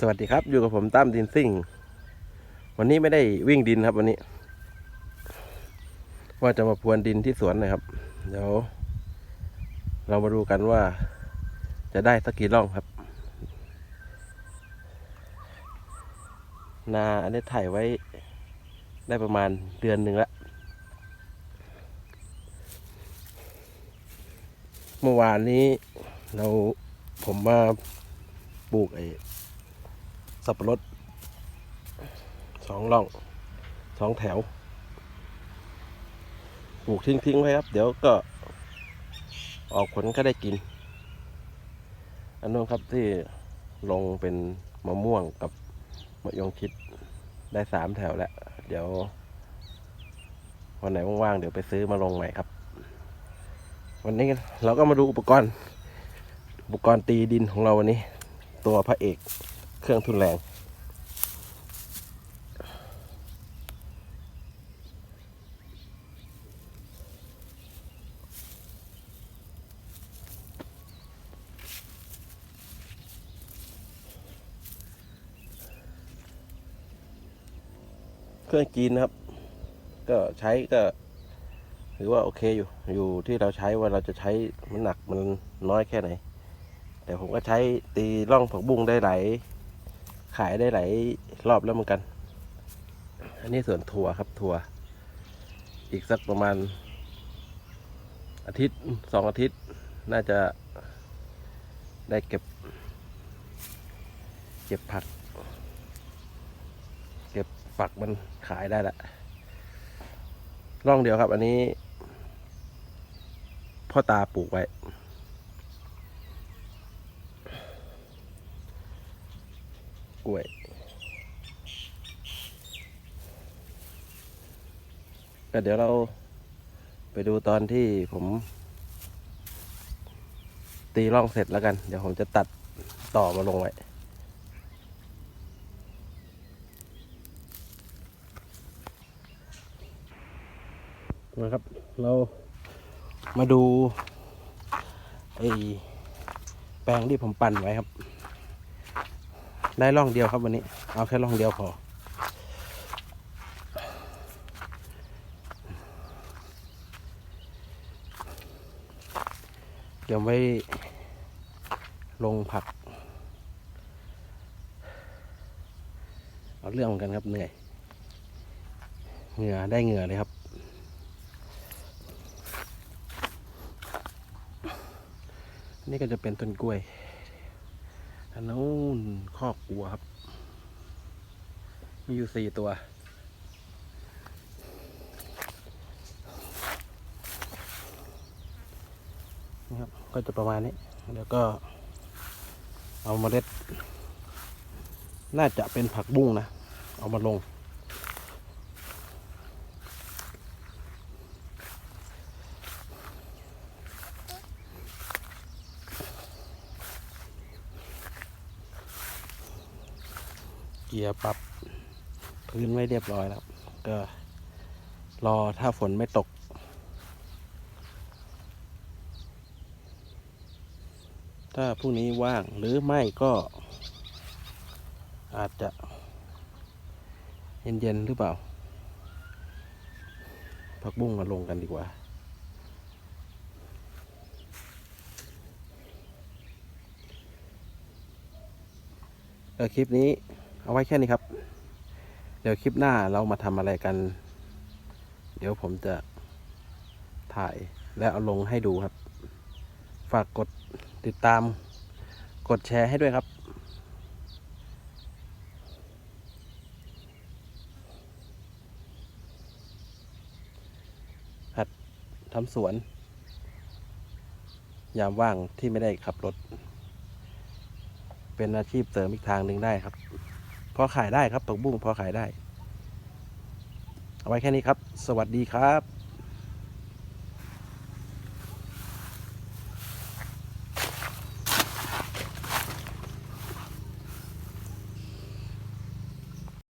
สวัสดีครับ อยู่กับผมตั้มดินซิ่ง วันนี้ไม่ได้วิ่งดินครับ วันนี้ ว่าจะมาพรวนดินที่สวนนะครับ เดี๋ยว เรามาดูกันว่า จะได้สักกี่ร่องครับ นาอันนี้ถ่ายไว้ ได้ประมาณเดือนหนึ่งละเมื่อวานนี้เราผมมาปลูกไอ้ สับปะรดสองร่องสองแถว ปลูกทิ้งๆไว้ครับ เดี๋ยวก็ออกผลก็ได้กิน อันนู้นครับที่ลงเป็นมะม่วงกับมะยงชิดได้สามแถวแล้ว เดี๋ยว วันไหนว่างๆ เดี๋ยวไปซื้อมาลงใหม่ครับ วันนี้เราก็มาดูอุปกรณ์ อุปกรณ์ตีดินของเราวันนี้ ตัวพระเอก เครื่องทุนแรง เครื่องจีนนะครับ ก็ใช้ก็ถือว่าโอเคอยู่อยู่ที่เราใช้ว่าเราจะใช้มันหนักมันน้อยแค่ไหน แต่ผมก็ใช้ตีร่องผักบุ้งได้หลาย ขายได้หลายรอบแล้วเหมือนกัน อันนี้ส่วนถั่วครับถั่ว อีกสักประมาณ อาทิตย์สองอาทิตย์ น่าจะได้เก็บ เก็บผัก เก็บฝักมันขายได้ละร่องเดียวครับ อันนี้ พ่อตาปลูกไว้ กล้วย ก็เดี๋ยวเราไปดูตอนที่ผม ตีร่องเสร็จแล้วกัน เดี๋ยวผมจะตัดต่อมาลงไว้นะครับ เรามาดูไอ้แปลงที่ผมปั่นไว้ครับ ได้ร่องเดียวครับวันนี้ เอาแค่ร่องเดียวพอ เดี๋ยวไว้ลงผัก เอาเรื่องกันครับเหนื่อย เหงื่อได้เหงื่อเลยครับนี่ก็จะเป็นต้นกล้วย อันนู้นคอกวัวครับ มีอยู่สี่ตัวนะครับก็จะประมาณนี้ แล้วก็เอาเมล็ด น่าจะเป็นผักบุ้งนะ เอามาลง เกียร์ปรับพื้นไว้เรียบร้อยแล้ว ก็รอถ้าฝนไม่ตก ถ้าพรุ่งนี้ว่างหรือไม่ก็อาจจะ เย็นๆหรือเปล่า ผักบุ้งมาลงกันดีกว่าคลิปนี้ เอาไว้แค่นี้ครับ เดี๋ยวคลิปหน้าเรามาทำอะไรกัน เดี๋ยวผมจะถ่ายและเอาลงให้ดูครับ ฝากกดติดตาม กดแชร์ให้ด้วยครับ หัดทำสวน ยามว่างที่ไม่ได้ขับรถ เป็นอาชีพเสริมอีกทางหนึ่งได้ครับ พอขายได้ครับผักบุ้งพอขายได้ เอาไว้แค่นี้ครับ สวัสดีครับ